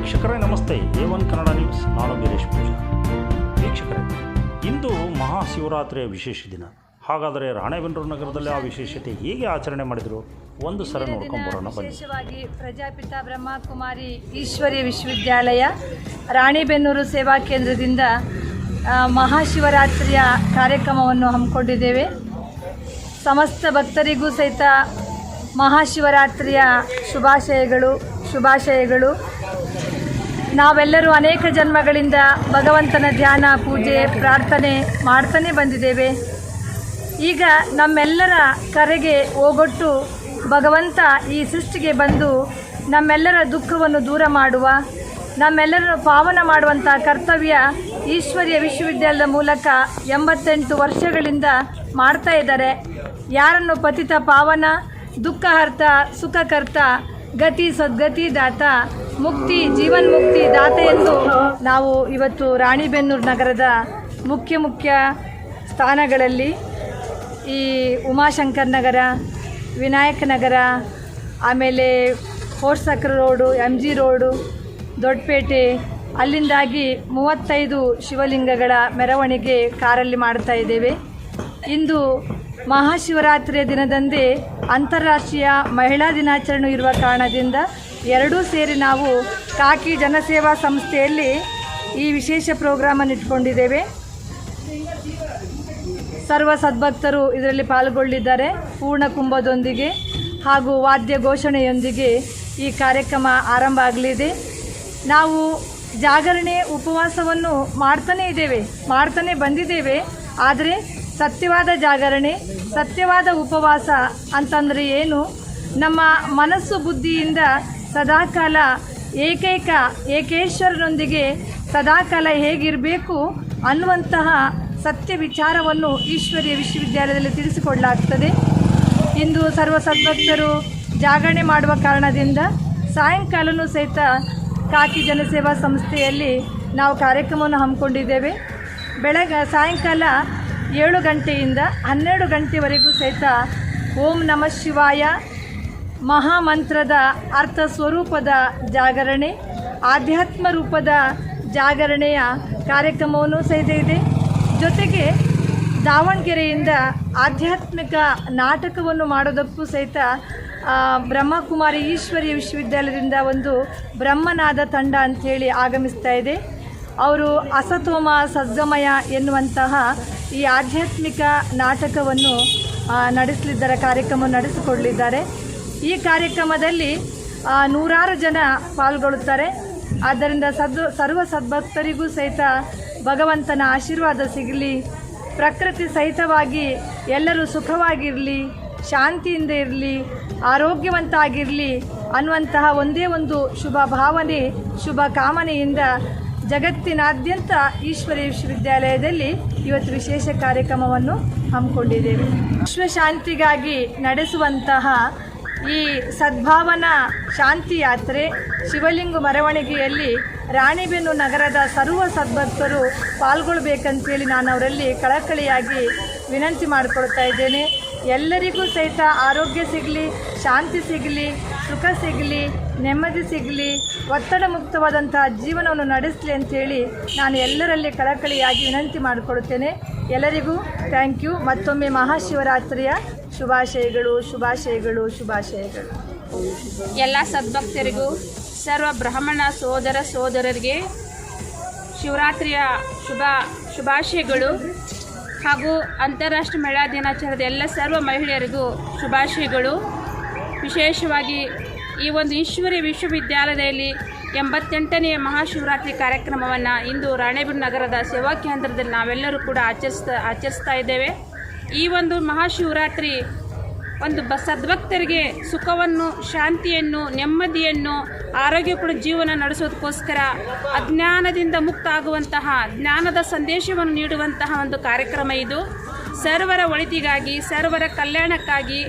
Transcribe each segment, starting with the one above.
ವೀಕ್ಷಕರೇ ನಮಸ್ತೆ. A one Kannada news. ನಾನು ವೀರೇಶ್ ಪೂಜಾ. ವೀಕ್ಷಕರೇ ಇಂದು ಮಹಾಶಿವರಾತ್ರಿಯ ವಿಶೇಷ ದಿನ. ಹಾಗಾದರೆ ರಾಣೆಬೆನ್ನೂರು ನಗರದಲ್ಲಿ ಆ ವಿಶೇಷತೆ ಹೇಗೆ ಆಚರಣೆ ಮಾಡಿದರು? ಒಂದು ಸರ ನೋಡ್ಕೊಂಬರೋಣ ಬನ್ನಿ. ವಿಶೇಷವಾಗಿ ಪ್ರಜಾಪಿತ ಬ್ರಹ್ಮಕುಮಾರಿ ಈಶ್ವರಿ ವಿಶ್ವವಿದ್ಯಾಲಯ ರಾಣಿಬೆನ್ನೂರು ಸೇವಾ ಕೇಂದ್ರದಿಂದ ಮಹಾಶಿವರಾತ್ರಿಯ ಕಾರ್ಯಕ್ರಮವನ್ನು ಹಮ್ಮಿಕೊಂಡಿದ್ದೇವೆ. ಸಮಸ್ತ ಭಕ್ತರಿಗೂ ಸಹಿತ ಮಹಾಶಿವರಾತ್ರಿಯ ಶುಭಾಶಯಗಳು ಶುಭಾಶಯಗಳು. ನಾವೆಲ್ಲರೂ ಅನೇಕ ಜನ್ಮಗಳಿಂದ ಭಗವಂತನ ಧ್ಯಾನ, ಪೂಜೆ, ಪ್ರಾರ್ಥನೆ ಮಾಡ್ತಾನೆ ಬಂದಿದ್ದೇವೆ. ಈಗ ನಮ್ಮೆಲ್ಲರ ಕರೆಗೆ ಓಗೊಟ್ಟು ಭಗವಂತ ಈ ಸೃಷ್ಟಿಗೆ ಬಂದು ನಮ್ಮೆಲ್ಲರ ದುಃಖವನ್ನು ದೂರ ಮಾಡುವ, ನಮ್ಮೆಲ್ಲರನ್ನು ಪಾವನ ಮಾಡುವಂಥ ಕರ್ತವ್ಯ ಈಶ್ವರ್ಯ ವಿಶ್ವವಿದ್ಯಾಲಯದ ಮೂಲಕ ಎಂಬತ್ತೆಂಟು ವರ್ಷಗಳಿಂದ ಮಾಡ್ತಾ ಇದ್ದಾರೆ. ಯಾರನ್ನು ಪತಿತ ಪಾವನ, ದುಃಖಹರ್ತ, ಸುಖಕರ್ತ, ಗತಿ, ಸದ್ಗತಿ, ದಾತ ಮುಕ್ತಿ, ಜೀವನ್ ಮುಕ್ತಿ ದಾತ ಎಂದು ನಾವು ಇವತ್ತು ರಾಣಿಬೆನ್ನೂರು ನಗರದ ಮುಖ್ಯ ಮುಖ್ಯ ಸ್ಥಾನಗಳಲ್ಲಿ ಈ ಉಮಾಶಂಕರ್ ನಗರ, ವಿನಾಯಕ ನಗರ, ಆಮೇಲೆ ಫೋರ್ಟ್ ಸಕ್ರ road M G road, Doddapete, ಅಲ್ಲಿಂದಾಗಿ ಮೂವತ್ತೈದು ಶಿವಲಿಂಗಗಳ ಮೆರವಣಿಗೆ ಕಾರಲ್ಲಿ ಮಾಡ್ತಾ ಇದ್ದೇವೆ. ಇಂದು ಮಹಾಶಿವರಾತ್ರಿಯ ದಿನದಂದೇ ಅಂತಾರಾಷ್ಟ್ರೀಯ ಮಹಿಳಾ ದಿನಾಚರಣೆ ಇರುವ ಕಾರಣದಿಂದ ಎರಡೂ ಸೇರಿ ನಾವು ಕಾಕಿ ಜನಸೇವಾ ಸಂಸ್ಥೆಯಲ್ಲಿ ಈ ವಿಶೇಷ ಪ್ರೋಗ್ರಾಮನ್ನು ಇಟ್ಕೊಂಡಿದ್ದೇವೆ. ಸರ್ವ ಸದ್ಭಕ್ತರು ಇದರಲ್ಲಿ ಪಾಲ್ಗೊಳ್ಳಿದ್ದಾರೆ ಪೂರ್ಣ ಕುಂಭದೊಂದಿಗೆ ಹಾಗೂ ವಾದ್ಯ ಘೋಷಣೆಯೊಂದಿಗೆ ಈ ಕಾರ್ಯಕ್ರಮ ಆರಂಭ ಆಗಲಿದೆ. ನಾವು ಜಾಗರಣೆ ಉಪವಾಸವನ್ನು ಮಾಡ್ತಾನೇ ಇದ್ದೇವೆ, ಮಾಡ್ತಾನೆ ಬಂದಿದ್ದೇವೆ. ಆದರೆ ಸತ್ಯವಾದ ಜಾಗರಣೆ, ಸತ್ಯವಾದ ಉಪವಾಸ ಅಂತಂದರೆ ಏನು? ನಮ್ಮ ಮನಸ್ಸು ಬುದ್ಧಿಯಿಂದ ಸದಾಕಾಲ ಏಕೈಕ ಏಕೇಶ್ವರನೊಂದಿಗೆ ಸದಾಕಾಲ ಹೇಗಿರಬೇಕು ಅನ್ನುವಂತಹ ಸತ್ಯ ವಿಚಾರವನ್ನು ಈಶ್ವರ್ಯ ವಿಶ್ವವಿದ್ಯಾಲಯದಲ್ಲಿ ತಿಳಿಸಿಕೊಡಲಾಗ್ತದೆ. ಇಂದು ಸರ್ವ ಸದ್ಭಕ್ತರು ಜಾಗರಣೆ ಮಾಡುವ ಕಾರಣದಿಂದ ಸಾಯಂಕಾಲನೂ ಸಹಿತ ಕಾಕಿ ಜನಸೇವಾ ಸಂಸ್ಥೆಯಲ್ಲಿ ನಾವು ಕಾರ್ಯಕ್ರಮವನ್ನು ಹಮ್ಮಿಕೊಂಡಿದ್ದೇವೆ. ಬೆಳಗ್ಗೆ ಸಾಯಂಕಾಲ ಏಳು ಗಂಟೆಯಿಂದ ಹನ್ನೆರಡು ಗಂಟೆವರೆಗೂ ಸಹಿತ ಓಂ ನಮಃ ಶಿವಾಯ ಮಹಾಮಂತ್ರದ ಅರ್ಥ ಸ್ವರೂಪದ ಜಾಗರಣೆ, ಆಧ್ಯಾತ್ಮ ರೂಪದ ಜಾಗರಣೆಯ ಕಾರ್ಯಕ್ರಮವನ್ನು ಸಹಿತ ಇದೆ. ಜೊತೆಗೆ ದಾವಣಗೆರೆಯಿಂದ ಆಧ್ಯಾತ್ಮಿಕ ನಾಟಕವನ್ನು ಮಾಡೋದಕ್ಕೂ ಸಹಿತ ಬ್ರಹ್ಮಕುಮಾರಿ ಈಶ್ವರಿ ವಿಶ್ವವಿದ್ಯಾಲಯದಿಂದ ಒಂದು ಬ್ರಹ್ಮನಾದ ತಂಡ ಅಂಥೇಳಿ ಆಗಮಿಸ್ತಾ ಇದೆ. ಅವರು ಅಸತೋಮ ಸದ್ಗಮಯ ಎನ್ನುವಂತಹ ಈ ಆಧ್ಯಾತ್ಮಿಕ ನಾಟಕವನ್ನು ನಡೆಸಲಿದ್ದಾರೆ, ಕಾರ್ಯಕ್ರಮ ನಡೆಸಿಕೊಡಲಿದ್ದಾರೆ. ಈ ಕಾರ್ಯಕ್ರಮದಲ್ಲಿ ನೂರಾರು ಜನ ಪಾಲ್ಗೊಳ್ಳುತ್ತಾರೆ. ಆದ್ದರಿಂದ ಸದ್ ಸರ್ವ ಸದ್ಭಕ್ತರಿಗೂ ಸಹಿತ ಭಗವಂತನ ಆಶೀರ್ವಾದ ಸಿಗಲಿ. ಪ್ರಕೃತಿ ಸಹಿತವಾಗಿ ಎಲ್ಲರೂ ಸುಖವಾಗಿರಲಿ, ಶಾಂತಿಯಿಂದ ಇರಲಿ ಆರೋಗ್ಯವಂತ ಆಗಿರಲಿ ಅನ್ನುವಂತಹ ಒಂದೇ ಒಂದು ಶುಭ ಭಾವನೆ, ಶುಭ ಕಾಮನೆಯಿಂದ ಜಗತ್ತಿನಾದ್ಯಂತ ಈಶ್ವರಿ ವಿಶ್ವವಿದ್ಯಾಲಯದಲ್ಲಿ ಇವತ್ತು ವಿಶೇಷ ಕಾರ್ಯಕ್ರಮವನ್ನು ಹಮ್ಮಿಕೊಂಡಿದ್ದೇವೆ. ವಿಶ್ವಶಾಂತಿಗಾಗಿ ನಡೆಸುವಂತಹ ಈ ಸದ್ಭಾವನಾ ಶಾಂತಿ ಯಾತ್ರೆ ಶಿವಲಿಂಗ ಮೆರವಣಿಗೆಯಲ್ಲಿ ರಾಣಿಬೆನ್ನು ನಗರದ ಸರ್ವ ಸದ್ಭಕ್ತರು ಪಾಲ್ಗೊಳ್ಬೇಕಂತೇಳಿ ನಾನು ಅವರಲ್ಲಿ ಕಳಕಳಿಯಾಗಿ ವಿನಂತಿ ಮಾಡಿಕೊಳ್ತಾ ಇದ್ದೇನೆ. ಎಲ್ಲರಿಗೂ ಸಹಿತ ಆರೋಗ್ಯ ಸಿಗಲಿ, ಶಾಂತಿ ಸಿಗಲಿ. ಸುಖ ಸಿಗಲಿ, ನೆಮ್ಮದಿ ಸಿಗಲಿ, ಒತ್ತಡ ಮುಕ್ತವಾದಂತಹ ಜೀವನವನ್ನು ನಡೆಸಲಿ ಅಂತೇಳಿ ನಾನು ಎಲ್ಲರಲ್ಲಿ ಕಳಕಳಿಯಾಗಿ ವಿನಂತಿ ಮಾಡಿಕೊಡುತ್ತೇನೆ ಎಲ್ಲರಿಗೂ ಥ್ಯಾಂಕ್ ಯು ಮತ್ತೊಮ್ಮೆ ಮಹಾಶಿವರಾತ್ರಿಯ ಶುಭಾಶಯಗಳು ಶುಭಾಶಯಗಳು ಶುಭಾಶಯಗಳು. ಎಲ್ಲ ಸದ್ಭಕ್ತರಿಗೂ, ಸರ್ವ ಬ್ರಾಹ್ಮಣ ಸೋದರ ಸೋದರರಿಗೆ ಶಿವರಾತ್ರಿಯ ಶುಭ, ಶುಭಾಶಯಗಳು ಹಾಗೂ ಅಂತಾರಾಷ್ಟ್ರೀಯ ಮಹಿಳಾ ದಿನಾಚರಣೆ ಎಲ್ಲ ಸರ್ವ ಮಹಿಳೆಯರಿಗೂ ಶುಭಾಶಯಗಳು. ವಿಶೇಷವಾಗಿ ಈ ಒಂದು ಈಶ್ವರಿ ವಿಶ್ವವಿದ್ಯಾಲಯದಲ್ಲಿ ಎಂಬತ್ತೆಂಟನೆಯ ಮಹಾಶಿವರಾತ್ರಿ ಕಾರ್ಯಕ್ರಮವನ್ನು ಇಂದು ರಾಣೇಬೆನ್ನೂರು ನಗರದ ಸೇವಾ ಕೇಂದ್ರದಲ್ಲಿ ನಾವೆಲ್ಲರೂ ಕೂಡ ಆಚರಿಸ್ತಾ ಆಚರಿಸ್ತಾ ಇದ್ದೇವೆ. ಈ ಒಂದು ಮಹಾಶಿವರಾತ್ರಿ ಒಂದು ಬ, ಸದ್ಭಕ್ತರಿಗೆ ಸುಖವನ್ನು, ಶಾಂತಿಯನ್ನು, ನೆಮ್ಮದಿಯನ್ನು ಆರೋಗ್ಯಪೂರ್ಣ ಜೀವನ ನಡೆಸೋದಕ್ಕೋಸ್ಕರ ಅಜ್ಞಾನದಿಂದ ಮುಕ್ತ ಆಗುವಂತಹ ಜ್ಞಾನದ ಸಂದೇಶವನ್ನು ನೀಡುವಂತಹ ಒಂದು ಕಾರ್ಯಕ್ರಮ ಇದು. ಸರ್ವರ ಒಳಿತಿಗಾಗಿ, ಸರ್ವರ ಕಲ್ಯಾಣಕ್ಕಾಗಿ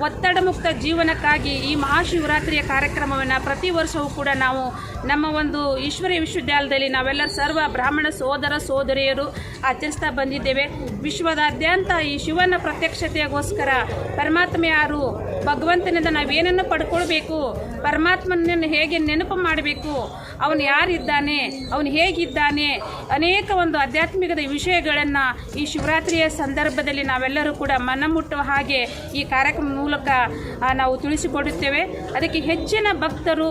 ಒತ್ತಡ ಮುಕ್ತ ಜೀವನಕ್ಕಾಗಿ ಈ ಮಹಾಶಿವರಾತ್ರಿಯ ಕಾರ್ಯಕ್ರಮವನ್ನು ಪ್ರತಿ ವರ್ಷವೂ ಕೂಡ ನಾವು ನಮ್ಮ ಒಂದು ಈಶ್ವರಿ ವಿಶ್ವವಿದ್ಯಾಲಯದಲ್ಲಿ ನಾವೆಲ್ಲ ಸರ್ವ ಬ್ರಾಹ್ಮಣ ಸೋದರ ಸೋದರಿಯರು ಆಚರಿಸ್ತಾ ಬಂದಿದ್ದೇವೆ. ವಿಶ್ವದಾದ್ಯಂತ ಈ ಶಿವನ ಪ್ರತ್ಯಕ್ಷತೆಗೋಸ್ಕರ ಪರಮಾತ್ಮ ಯಾರು ಭಗವಂತನಿಂದ ನಾವೇನನ್ನು ಪಡ್ಕೊಳ್ಬೇಕು? ಪರಮಾತ್ಮನನ್ನು ಹೇಗೆ ನೆನಪು ಮಾಡಬೇಕು? ಅವನು ಯಾರಿದ್ದಾನೆ? ಅವನು ಹೇಗಿದ್ದಾನೆ? ಅನೇಕ ಒಂದು ಆಧ್ಯಾತ್ಮಿಕದ ವಿಷಯಗಳನ್ನು ಈ ಶಿವರಾತ್ರಿಯ ಸಂದರ್ಭದಲ್ಲಿ ನಾವೆಲ್ಲರೂ ಕೂಡ ಮನ ಮುಟ್ಟುವ ಹಾಗೆ ಈ ಕಾರ್ಯಕ್ರಮ ಮೂಲಕ ನಾವು ತಿಳಿಸಿಕೊಡುತ್ತೇವೆ. ಅದಕ್ಕೆ ಹೆಚ್ಚಿನ ಭಕ್ತರು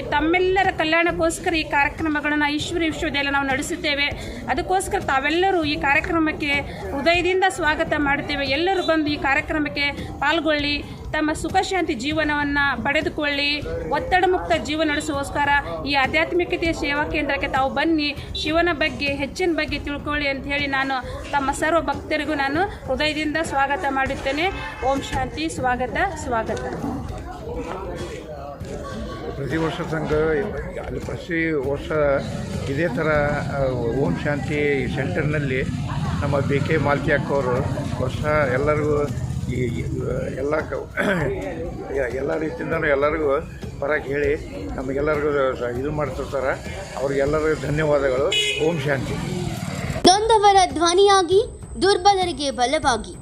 ತಮ್ಮೆಲ್ಲರ ಕಲ್ಯಾಣಕ್ಕೋಸ್ಕರ ಈ ಕಾರ್ಯಕ್ರಮಗಳನ್ನು ಈಶ್ವರಿ ವಿಶ್ವವಿದ್ಯಾಲಯ ನಾವು ನಡೆಸುತ್ತೇವೆ. ಅದಕ್ಕೋಸ್ಕರ ತಾವೆಲ್ಲರೂ ಈ ಕಾರ್ಯಕ್ರಮಕ್ಕೆ ಹೃದಯದಿಂದ ಸ್ವಾಗತ ಮಾಡುತ್ತೇವೆ. ಎಲ್ಲರೂ ಬಂದು ಈ ಕಾರ್ಯಕ್ರಮಕ್ಕೆ ಪಾಲ್ಗೊಳ್ಳಿ. ತಮ್ಮ ಸುಖ ಶಾಂತಿ ಜೀವನವನ್ನು ಪಡೆದುಕೊಳ್ಳಿ. ಒತ್ತಡ ಮುಕ್ತ ಜೀವನ ನಡೆಸುವೋಸ್ಕರ ಈ ಆಧ್ಯಾತ್ಮಿಕತೆಯ ಸೇವಾ ಕೇಂದ್ರಕ್ಕೆ ತಾವು ಬನ್ನಿ. ಶಿವನ ಬಗ್ಗೆ, ಹೆಚ್ಚಿನ ಬಗ್ಗೆ ತಿಳ್ಕೊಳ್ಳಿ ಅಂತ ಹೇಳಿ ನಾನು ತಮ್ಮ ಸರ್ವ ಭಕ್ತರಿಗೂ ನಾನು ಹೃದಯದಿಂದ ಸ್ವಾಗತ ಮಾಡುತ್ತೇನೆ. ಓಂ ಶಾಂತಿ, ಸ್ವಾಗತ ಸ್ವಾಗತ. ಪ್ರತಿ ವರ್ಷ ಸಂಘ, ಅಲ್ಲಿ ಪ್ರತಿ ವರ್ಷ ಇದೇ ಥರ ಓಂ ಶಾಂತಿ ಸೆಂಟರ್ನಲ್ಲಿ ನಮ್ಮ ಬಿ ಕೆ ಮಾಲ್ತಿ ವರ್ಷ ಎಲ್ಲರಿಗೂ ಈ ಎಲ್ಲ ಎಲ್ಲ ರೀತಿಯಿಂದಲೂ ಎಲ್ಲರಿಗೂ ಬರೋಕ್ಕೆ ಹೇಳಿ ನಮಗೆಲ್ಲರಿಗೂ ಇದು ಮಾಡ್ತಿರ್ತಾರೆ. ಅವ್ರಿಗೆಲ್ಲರಿಗೂ ಧನ್ಯವಾದಗಳು. ಓಂ ಶಾಂತಿ. ನೊಂದವರ ಧ್ವನಿಯಾಗಿ ದುರ್ಬಲರಿಗೆ ಬಲವಾಗಿ.